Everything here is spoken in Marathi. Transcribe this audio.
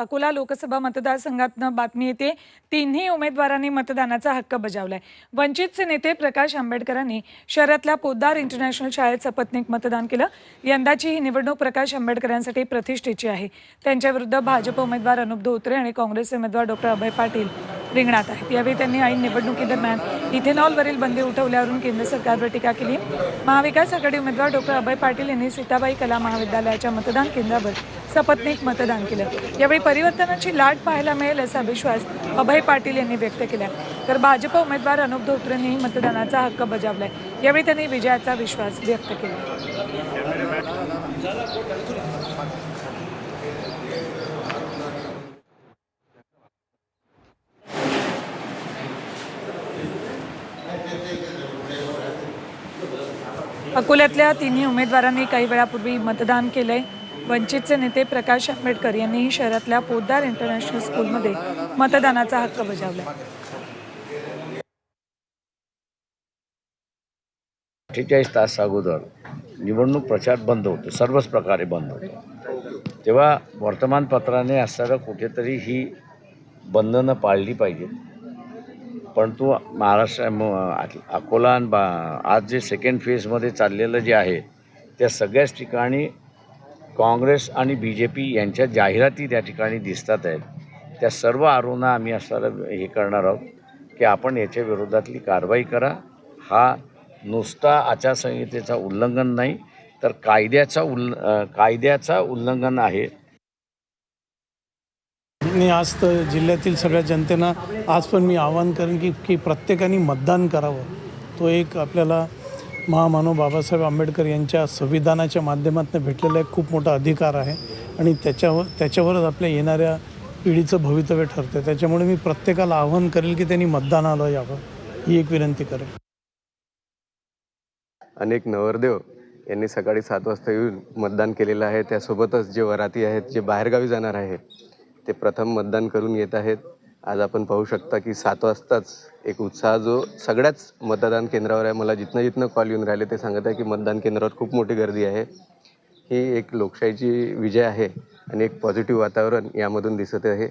अकोला लोकसभा मतदारसंघातनं बातमी येते. तिन्ही उमेदवारांनी मतदानाचा हक्क बजावलाय. वंचितचे नेते प्रकाश आंबेडकरांनी शहरातल्या पोद्दार इंटरनॅशनल शाळेत सपत्नीक मतदान केलं. यंदाची ही निवडणूक प्रकाश आंबेडकरांसाठी प्रतिष्ठेची आहे. त्यांच्याविरुद्ध भाजप उमेदवार अनुप धोत्रे आणि काँग्रेस उमेदवार डॉक्टर अभय पाटील रिंगणात आहेत. यावेळी त्यांनी ऐन निवडणुकीदरम्यान इथेनॉलवरील बंदी उठवल्यावरून केंद्र सरकारवर टीका केली. महाविकास आघाडी उमेदवार डॉक्टर अभय पाटील यांनी सीताबाई कला महाविद्यालयाच्या मतदान केंद्रावर सपत्नीक मतदान केलं. यावेळी परिवर्तनाची लाट पाहायला मिळेल असा विश्वास अभय पाटील यांनी व्यक्त केला. तर भाजप उमेदवार अनुप धोत्रेंनीही मतदानाचा हक्क बजावलाय. यावेळी त्यांनी विजयाचा विश्वास व्यक्त केला. अकोल्यातल्या तिन्ही उमेदवारांनी काही वेळापूर्वी मतदान केलंय. वंचितचे नेते प्रकाश आंबेडकर यांनीही शहरातल्या पोद्दार इंटरनॅशनल स्कूलमध्ये मतदानाचा हक्क बजावला. अठ्ठेचाळीस तास अगोदर निवडणूक प्रचार बंद होतो सर्वच प्रकारे बंद होतो. तेव्हा वर्तमानपत्राने असणारं कुठेतरी ही बंधनं पाळली पाहिजेत. परंतु महाराष्ट्र अकोला आणि बा आज जे सेकंड फेजमध्ये चाललेलं जे आहे त्या सगळ्याच ठिकाणी काँग्रेस आणि बी जे पी यांच्या जाहिराती त्या ठिकाणी दिसतात आहेत. त्या सर्व आरोना आम्ही असताना हे करणार आहोत की आपण याच्या विरोधातली कारवाई करा. हा नुसता आचारसंहितेचा उल्लंघन नाही तर कायद्याचा उल्ल कायद्याचा उल्लंघन आहे. मी आज तर जिल्ह्यातील सगळ्या जनतेनं आज पण मी आवाहन करेन की की प्रत्येकाने मतदान करावं. तो एक आपल्याला महामानव बाबासाहेब आंबेडकर यांच्या संविधानाच्या माध्यमातून भेटलेला एक खूप मोठा अधिकार आहे. आणि त्याच्यावर त्याच्यावरच आपल्या येणाऱ्या पिढीचं भवितव्य ठरतं त्याच्यामुळे मी प्रत्येकाला आवाहन करेल की त्यांनी मतदानाला यावं. ही एक विनंती करेन अनेक नवरदेव यांनी सकाळी सात वाजता येऊन मतदान केलेलं आहे. त्यासोबतच जे वराती आहेत जे बाहेरगावी जाणार आहेत ते प्रथम मतदान करून येत आहेत. आज आपण पाहू शकता की सात वाजताच एक उत्साह जो सगळ्याच मतदान केंद्रावर आहे. मला जिथनं जिथनं कॉल येऊन राहिले ते सांगत आहे की मतदान केंद्रावर खूप मोठी गर्दी आहे. ही एक लोकशाहीची विजय आहे आणि एक पॉझिटिव्ह वातावरण यामधून दिसत आहे.